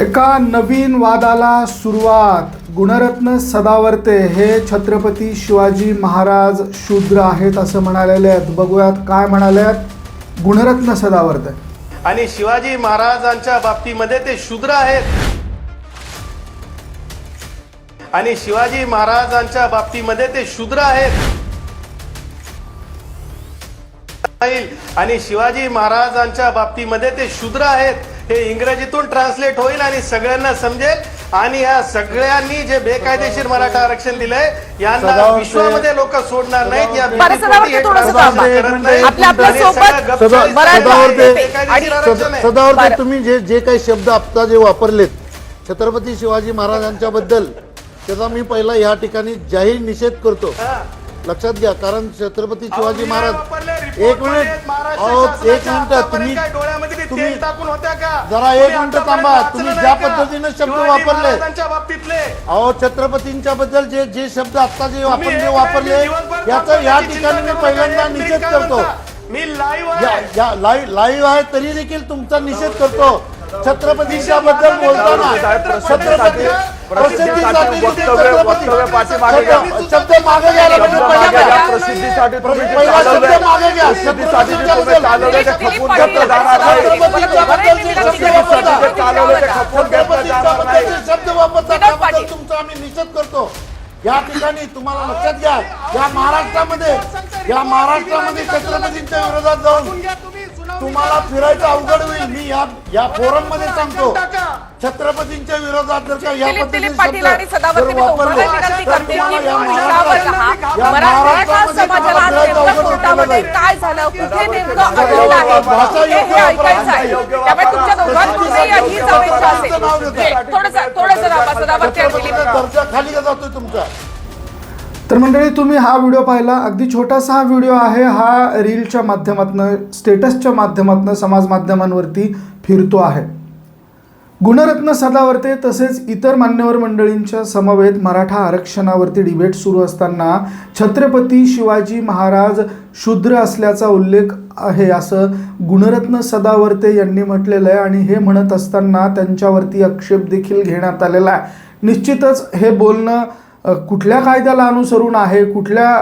एका नवीन वादाला सुरुवात. गुणरत्न सदावर्ते हे छत्रपती शिवाजी महाराज शूद्र आहेत असं म्हणालेले आहेत. बघूयात काय म्हणाले आहेत. गुणरत्न सदावर्ते. आणि शिवाजी महाराजांच्या बाबतीमध्ये ते शूद्र आहेत. आणि शिवाजी महाराजांच्या बाबतीमध्ये ते शूद्र आहेत. आणि शिवाजी महाराजांच्या बाबतीमध्ये ते शूद्र आहेत. हे इंग्रजीतून ट्रान्सलेट होईल आणि सगळ्यांना समजेल आणि या सगळ्यांनी जे बेकायदेशीर मराठा आरक्षण दिलंय यांना विश्वामध्ये लोक सोडणार नाहीत या बरं, बिलकुल सदावर्ते हे थोडंसं translate थांबा. करत नाहीत. आपल्या- आपल्या आणि सोबत सगळं गपचूप सदा- बऱ्याच सदावर्ते- बेकायदेशीर आरक्षण आहे. सदावर्ते बरं. तुम्ही जे जे काही शब्द आता जे वापरलेत छत्रपती शिवाजी महाराजांच्या बद्दल त्याचा मी पहिला या ठिकाणी जाहीर निषेध करतो हा. लक्षात घ्या कारण छत्रपती शिवाजी महाराज एक मिनिट अहो एक मिनिट तुम्ही काय डोळ्यामध्ये ते तुम्ही- तेल टाकून होत्या का जरा एक तुम्ही मिनिट आतापर्यंत थांबा. वाचलं तुम्ही नाही ज्या का? पद्धतीनं शब्द शिवाजी वापरले. महाराजांच्या बाबतीतले अहो छत्रपतींच्या बद्दल जे जे शब्द आता जे आपण तुम्ही जे एक वापरले दिवसभर याचा थांबा, या ठिकाणी मी पहिल्यांदा निषेध काय करतो म्हणता? मी लाईव्ह या- आहे या लाईव्ह लाईव्ह आहे तरी देखील तुमचा निषेध करतो छत्रपतीच्या बद्दल बोलताना छत्रपती शब्द- शब्द मागे घ्यायला. प्रसिद्धीसाठी शब्द वापरता. तुमचा आम्ही निषेध करतो. या ठिकाणी तुम्हाला लक्षात घ्या या महाराष्ट्रामध्ये या महाराष्ट्रामध्ये छत्रपतींच्या विरोधात जाऊन तुम्हाला फिरायचं अवघड होईल. मी या फोरममध्ये सांगतो. छत्रपतींच्या विरोधात जर का या दिलीप पद्धतीचे दिलीप पाटील आणि शब्द सदावर्ते जर मी तुम्हाला वापरले विनंती तर करते की तुम्हाला या तुम्ही विषयावर राहा महाराष्ट्रामध्ये या मराठा महाराष्ट्रामध्ये समाजाला आज तुम्हाला नेमकं फिरायचं अवघड कोर्टामध्ये होईल. काय झालं? कुठे नेमकं भाषा अडवलं आहे. भाषा हे योग्य हे वापरा. ऐकायचं आहे. त्यामुळे तुमच्या दोघांमध्ये हीच अपेक्षा असेल? थोडंसं थोडंसं राहा सदावर्ते आणि दिलीप छत्रपतीचा दर्जा खाली जातोय तुमचा. तर मंडळी तुम्ही हा व्हिडिओ पाहिला. अगदी छोटासा हा व्हिडिओ आहे. हा रीलच्या माध्यमातनं स्टेटसच्या माध्यमातनं समाज माध्यमांवरती फिरतो आहे. गुणरत्न सदावर्ते तसेच इतर मान्यवर मंडळींच्या समवेत मराठा आरक्षणावरती डिबेट सुरू असताना छत्रपती शिवाजी महाराज शूद्र असल्याचा उल्लेख आहे असं गुणरत्न सदावर्ते यांनी म्हटलेलं आहे आणि हे म्हणत असताना त्यांच्यावरती आक्षेप देखील घेण्यात आलेला आहे. निश्चितच हे बोलणं कुठल्या कायद्याला अनुसरून आहे कुठल्या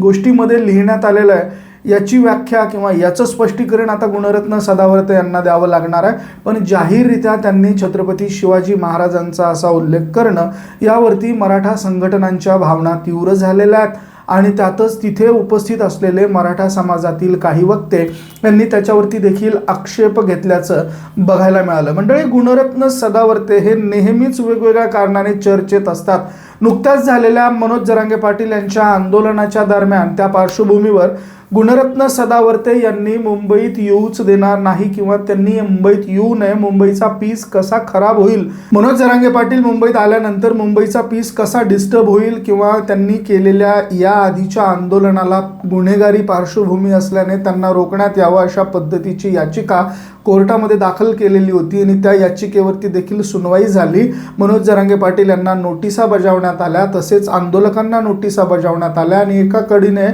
गोष्टीमध्ये लिहिण्यात आलेलं आहे याची व्याख्या किंवा याचं स्पष्टीकरण आता गुणरत्न सदावर्ते यांना द्यावं लागणार आहे. पण जाहीररित्या त्यांनी छत्रपती शिवाजी महाराजांचा असा उल्लेख करणं यावरती मराठा संघटनांच्या भावना तीव्र झालेल्या आहेत. आणि त्यातच तिथे उपस्थित असलेले मराठा समाजातील काही वक्ते यांनी त्याच्यावरती देखील आक्षेप घेतल्याचं बघायला मिळालं. मंडळी गुणरत्न सदावर्ते हे नेहमीच वेगवेगळ्या कारणाने चर्चेत असतात. नुकत्याच झालेल्या मनोज जरांगे पाटील यांच्या आंदोलनाच्या दरम्यान त्या पार्श्वभूमीवर गुणरत्न सदावर्ते यांनी मुंबईत येऊच देणार नाही किंवा त्यांनी मुंबईत येऊ नये मुंबईचा पीस कसा खराब होईल? मनोज जरांगे पाटील मुंबईत आल्यानंतर मुंबईचा पीस कसा डिस्टर्ब होईल किंवा त्यांनी केलेल्या या आधीच्या आंदोलनाला गुन्हेगारी पार्श्वभूमी असल्याने त्यांना रोखण्यात यावं अशा पद्धतीची याचिका कोर्टामध्ये दाखल केलेली होती आणि त्या याचिकेवरती देखील सुनवाई झाली. मनोज जरांगे पाटील यांना नोटिसा बजावण्यात आल्या तसेच आंदोलकांना नोटिसा बजावण्यात आल्या आणि एका कडीने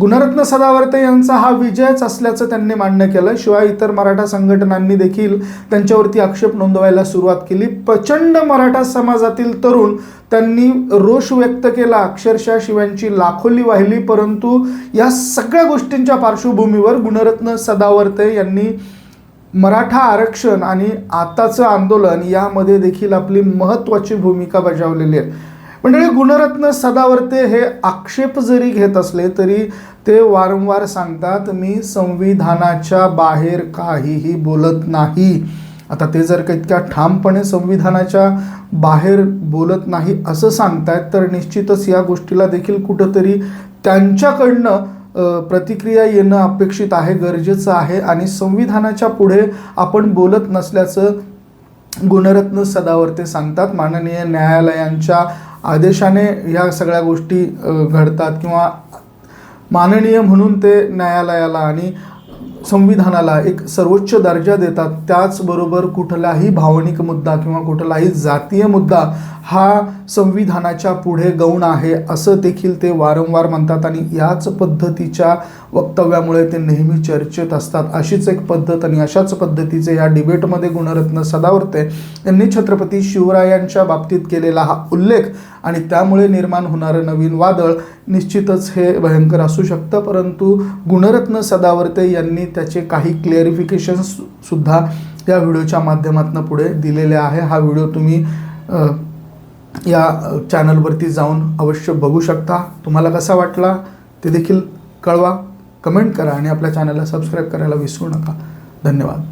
गुणरत्न सदावर्ते यांचा हा विजयच असल्याचं त्यांनी मान्य केलं. शिवाय इतर मराठा संघटनांनी देखील त्यांच्यावरती आक्षेप नोंदवायला सुरुवात केली. प्रचंड मराठा समाजातील तरुण त्यांनी रोष व्यक्त केला. अक्षरशः शिवांची लाखोली वाहिली. परंतु या सगळ्या गोष्टींच्या पार्श्वभूमीवर गुणरत्न सदावर्ते यांनी मराठा आरक्षण आणि आताचं आंदोलन यामध्ये देखील आपली महत्त्वाची भूमिका बजावलेली आहे. मंडळी गुणरत्न सदावर्ते हे आक्षेप जरी घेत असले तरी ते वारंवार सांगतात मी संविधानाच्या बाहेर काहीही बोलत नाही. आता ते जर का इतक्या ठामपणे संविधानाच्या बाहेर बोलत नाही असं सांगतायत तर निश्चितच या गोष्टीला देखील कुठंतरी त्यांच्याकडनं प्रतिक्रिया येणं अपेक्षित आहे गरजेचं आहे. आणि संविधानाच्या पुढे आपण बोलत नसल्याचं गुणरत्न सदावर्ते सांगतात. माननीय न्यायालयांच्या आदेशाने ह्या सगळ्या गोष्टी घडतात किंवा माननीय म्हणून ते न्यायालयाला आणि संविधानाला एक सर्वोच्च दर्जा देतात त्याचबरोबर कुठलाही भावनिक मुद्दा किंवा कुठलाही जातीय मुद्दा हा संविधानाच्या पुढे गौण आहे असं देखील ते वारंवार म्हणतात आणि याच पद्धतीच्या वक्तव्यामुळे ते नेहमी चर्चेत असतात. अशीच एक पद्धत आणि अशाच पद्धतीचे या डिबेटमध्ये गुणरत्न सदावर्ते यांनी छत्रपती शिवरायांच्या बाबतीत केलेला हा उल्लेख आणि त्यामुळे निर्माण होणारं नवीन वादळ निश्चितच हे भयंकर असू शकतं. परंतु गुणरत्न सदावर्ते यांनी त्याचे काही क्लिअरिफिकेशन्स सुद्धा या व्हिडिओच्या माध्यमातून पुढे दिलेले आहे. हा व्हिडिओ तुम्ही या चॅनलवरती जाऊन अवश्य बघू शकता. तुम्हाला कसा वाटला ते देखील कळवा. कमेंट करा आणि आपल्या चॅनलला सबस्क्राईब करायला विसरू नका. धन्यवाद.